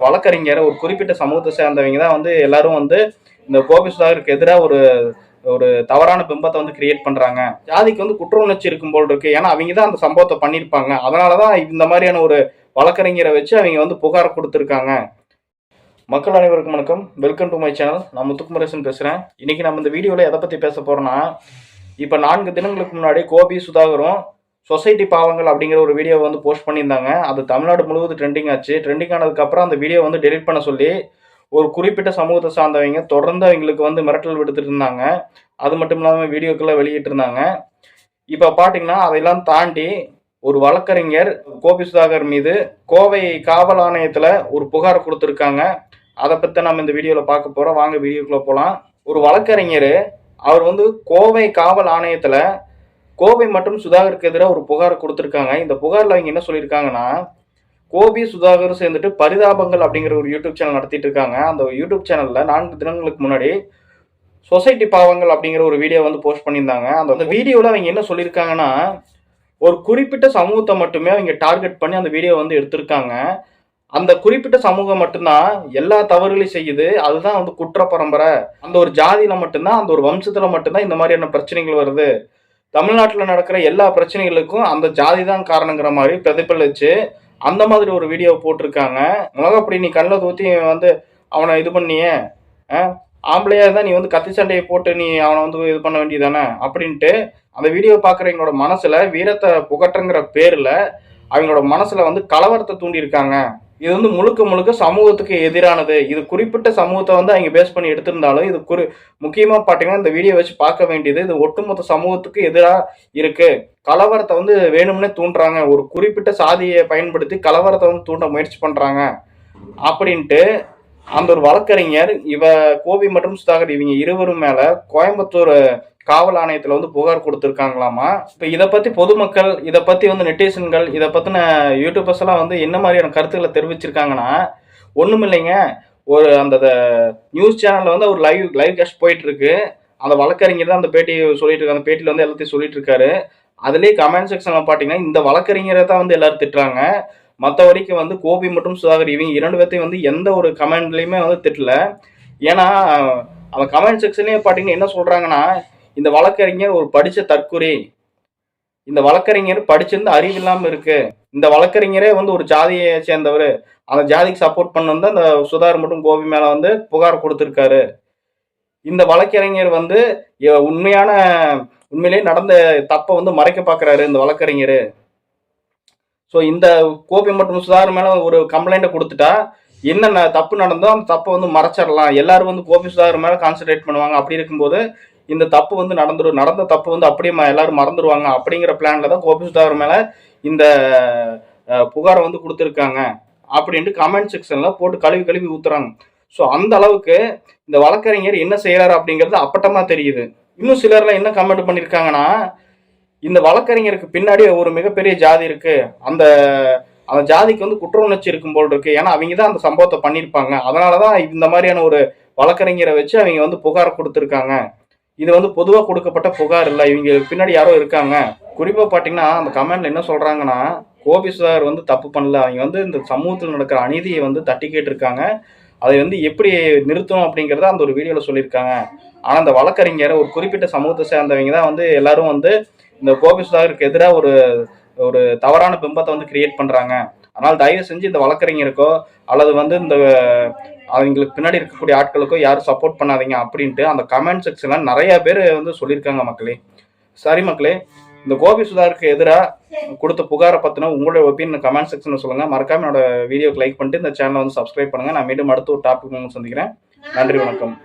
வழக்கறிஞர் ஒரு குறிப்பிட்ட சமூகத்தை சேர்ந்தவங்க தான் வந்து எல்லாரும் வந்து இந்த கோபி சுதாகருக்கு எதிராக ஒரு ஒரு தவறான பிம்பத்தை வந்து கிரியேட் பண்றாங்க. ஜாதிக்கு வந்து குற்ற உணர்ச்சி இருக்கும் போல் இருக்கு. ஏன்னா அவங்க தான் அந்த சம்பவத்தை பண்ணியிருப்பாங்க. அதனாலதான் இந்த மாதிரியான ஒரு வழக்கறிஞரை வச்சு அவங்க வந்து புகார் கொடுத்துருக்காங்க. மக்கள் அனைவருக்கும் வணக்கம். வெல்கம் டு மை சேனல் நான் முத்துக்குமரேசன் பேசுகிறேன் இன்னைக்கு நம்ம இந்த வீடியோவில் எதை பற்றி பேச போகிறோன்னா இப்போ நான்கு தினங்களுக்கு முன்னாடி கோபி சுதாகரும் சொசைட்டி பாவங்கள் அப்படிங்கிற ஒரு வீடியோ வந்து போஸ்ட் பண்ணியிருந்தாங்க. அது தமிழ்நாடு முழுவதும் ட்ரெண்டிங் ஆச்சு. ட்ரெண்டிங் ஆனதுக்கப்புறம் அந்த வீடியோ வந்து டெலிட் பண்ண சொல்லி ஒரு குறிப்பிட்ட சமூகத்தை சார்ந்தவங்க தொடர்ந்து அவங்களுக்கு வந்து மிரட்டல் விடுத்துட்டு இருந்தாங்க. அது மட்டும் இல்லாமல் வீடியோக்கெல்லாம் வெளியிட்டு இருந்தாங்க. இப்போ பார்த்தீங்கன்னா அதையெல்லாம் தாண்டி ஒரு வழக்கறிஞர் கோபி சுதாகர் மீது கோவை காவல் ஆணையத்தில் ஒரு புகார் கொடுத்துருக்காங்க. அதை பற்றி நம்ம இந்த வீடியோவில் பார்க்க போகிறோம் வாங்க வீடியோக்குள்ளே போகலாம் ஒரு வழக்கறிஞர் அவர் வந்து கோவை காவல் ஆணையத்தில் கோவை மற்றும் சுதாகருக்கு எதிராக ஒரு புகார் கொடுத்துருக்காங்க. இந்த புகாரில் அவங்க என்ன சொல்லியிருக்காங்கன்னா கோபி சுதாகர் சேர்ந்துட்டு பரிதாபங்கள் அப்படிங்கிற ஒரு யூடியூப் சேனல் நடத்திட்டு இருக்காங்க. அந்த யூடியூப் சேனலில் நான்கு தினங்களுக்கு முன்னாடி சொசைட்டி பாவங்கள் அப்படிங்கிற ஒரு வீடியோ வந்து போஸ்ட் பண்ணியிருந்தாங்க. அந்த அந்த வீடியோவில் அவங்க என்ன சொல்லியிருக்காங்கன்னா ஒரு குறிப்பிட்ட சமூகத்தை மட்டுமே அவங்க டார்கெட் பண்ணி அந்த வீடியோ வந்து எடுத்திருக்காங்க. அந்த குறிப்பிட்ட சமூகம் மட்டும்தான் எல்லா தவறுகளையும் செய்யுது. அதுதான் வந்து குற்ற பரம்பரை அந்த ஒரு ஜாதியில மட்டும்தான் அந்த ஒரு வம்சத்துல மட்டும்தான் இந்த மாதிரியான பிரச்சனைகள் வருது. தமிழ்நாட்டில் நடக்கிற எல்லா பிரச்சனைகளுக்கும் அந்த ஜாதி தான் காரணங்கிற மாதிரி பிரதிபலிச்சு அந்த மாதிரி ஒரு வீடியோ போட்டிருக்காங்க. உலகப்படி நீ கண்ணில் தூத்தி வந்து அவனை இது பண்ணியே அஹ், ஆம்பளையா தான் நீ வந்து கத்தி சண்டையை போட்டு நீ அவனை வந்து இது பண்ண வேண்டியதானே அப்படின்ட்டு அந்த வீடியோ பார்க்குறவங்களோட மனசில் வீரத்தை புகட்டுங்கிற பேரில் அவங்களோட மனசில் வந்து கலவரத்தை தூண்டியிருக்காங்க. இது வந்து முழுக்க முழுக்க சமூகத்துக்கு எதிரானது. இது குறிப்பிட்ட சமூகத்தை வந்து அவங்க பேஸ் பண்ணி எடுத்திருந்தாலும் இது குறி முக்கியமாக பார்த்தீங்கன்னா இந்த வீடியோ வச்சு பார்க்க வேண்டியது இது ஒட்டுமொத்த சமூகத்துக்கு எதிராக இருக்கு. கலவரத்தை வந்து வேணும்னே தூண்டுறாங்க. ஒரு குறிப்பிட்ட சாதியை பயன்படுத்தி கலவரத்தை வந்து தூண்ட முயற்சி பண்ணுறாங்க அப்படின்ட்டு அந்த ஒரு வழக்கறிஞர் இவ கோபி மற்றும் சுதாகர் இவங்க இருவரும் மேலே கோயம்புத்தூர் காவல் ஆணையத்தில் வந்து புகார் கொடுத்துருக்காங்களாமா? இப்போ இதை பற்றி பொதுமக்கள் இதை பற்றி வந்து நெட்டிசன்கள் இதை பற்றின யூடியூபர்ஸ் எல்லாம் வந்து என்ன மாதிரியான கருத்துக்களை தெரிவிச்சிருக்காங்கன்னா ஒன்றும் இல்லைங்க. ஒரு அந்த நியூஸ் சேனலில் வந்து ஒரு லைவ் லைவ் கேஸ்ட் போயிட்டுருக்கு. அந்த வழக்கறிஞர் தான் அந்த பேட்டி சொல்லிட்டு இருக்காங்க அந்த பேட்டியில் வந்து எல்லாத்தையும் சொல்லிட்டு இருக்காரு. அதுலேயே கமெண்ட் செக்ஷனில் பார்த்தீங்கன்னா இந்த வழக்கறிஞரை தான் வந்து எல்லாரும் திட்டுறாங்க. மற்ற வரைக்கும் வந்து கோபி மற்றும் சுதாகர் இவங்க இரண்டு பேர்த்தையும் வந்து எந்த ஒரு கமெண்ட்லேயுமே வந்து திட்டல. ஏன்னா அந்த கமெண்ட் செக்ஷன்லேயே பார்த்தீங்கன்னா என்ன சொல்கிறாங்கன்னா இந்த வழக்கறிஞர் ஒரு படித்த தற்குறி இந்த வழக்கறிஞர் படிச்சிருந்து அறிவு இல்லாமல் இருக்கு. இந்த வழக்கறிஞரே வந்து ஒரு ஜாதியை சேர்ந்தவர். அந்த ஜாதிக்கு சப்போர்ட் பண்ண வந்து அந்த சுதார் மற்றும் கோபி மேலே வந்து புகார் கொடுத்துருக்காரு. இந்த வழக்கறிஞர் வந்து உண்மையான உண்மையிலேயே நடந்த தப்பை வந்து மறைக்க பார்க்கறாரு இந்த வழக்கறிஞர். ஸோ இந்த கோபி மற்றும் சுதார் மேலே ஒரு கம்ப்ளைண்ட்டை கொடுத்துட்டா என்னென்ன தப்பு நடந்தோ அந்த தப்பை வந்து மறைச்சிடலாம். எல்லாரும் வந்து கோபி சுதாகர் மேலே கான்சென்ட்ரேட் பண்ணுவாங்க. அப்படி இருக்கும்போது இந்த தப்பு வந்து நடந்துடும் நடந்த தப்பு வந்து அப்படியே எல்லாரும் மறந்துடுவாங்க அப்படிங்கிற பிளான்ல தான் கோபி சுதாகர் மேல இந்த புகாரை வந்து கொடுத்துருக்காங்க அப்படின்ட்டு கமெண்ட் செக்ஷன்ல போட்டு கழுவி கழுவி ஊத்துறாங்க. ஸோ அந்த அளவுக்கு இந்த வழக்கறிஞர் என்ன செய்யறாரு அப்படிங்கிறது அப்பட்டமா தெரியுது. இன்னும் சிலர்லாம் என்ன கமெண்ட் பண்ணியிருக்காங்கன்னா இந்த வழக்கறிஞருக்கு பின்னாடி ஒரு மிகப்பெரிய ஜாதி இருக்கு. அந்த அந்த ஜாதிக்கு வந்து குற்ற உணர்ச்சி இருக்கும் போல் இருக்கு. ஏன்னா அவங்க தான் அந்த சம்பவத்தை பண்ணியிருப்பாங்க அதனாலதான் இந்த மாதிரியான ஒரு வழக்கறிஞரை வச்சு அவங்க வந்து புகார் கொடுத்துருக்காங்க. இது வந்து பொதுவாக கொடுக்கப்பட்ட புகார் இல்லை. இவங்க பின்னாடி யாரோ இருக்காங்க. குறிப்பாக பார்த்தீங்கன்னா அந்த கமெண்ட்ல என்ன சொல்கிறாங்கன்னா கோபி சார் வந்து தப்பு பண்ணல. அவங்க வந்து இந்த சமூகத்தில் நடக்கிற அநீதியை வந்து தட்டி கேட்டிருக்காங்க. அதை வந்து எப்படி நிறுத்தணும் அப்படிங்கிறத அந்த ஒரு வீடியோவில் சொல்லியிருக்காங்க. ஆனால் அந்த வழக்கறிஞர் ஒரு குறிப்பிட்ட சமூகத்தை சேர்ந்தவங்க தான் வந்து எல்லாரும் வந்து இந்த கோபி சுதாகருக்கு எதிராக ஒரு ஒரு தவறான பிம்பத்தை வந்து கிரியேட் பண்ணுறாங்க அதனால் தயவு செஞ்சு இந்த வழக்கறிஞருக்கோ அல்லது வந்து இந்த அவங்களுக்கு பின்னாடி இருக்கக்கூடிய ஆட்களுக்கோ யாரும் சப்போர்ட் பண்ணாதீங்க அப்படின்ட்டு அந்த கமெண்ட் செக்ஷனில் நிறைய பேர் வந்து சொல்லியிருக்காங்க மக்களே. சரி மக்களே இந்த கோபி சுதாருக்கு எதிராக கொடுத்த புகாரை பற்றின உங்களுடைய ஒப்பீனியன் கமெண்ட் செக்ஷனில் சொல்லுங்கள் மறக்காம என்னோட வீடியோக்கு லைக் பண்ணிட்டு இந்த சேனலை வந்து சப்ஸ்கிரைப் பண்ணுங்கள் நான் மீண்டும் அடுத்த ஒரு டாபிக் சந்திக்கிறேன். நன்றி வணக்கம்.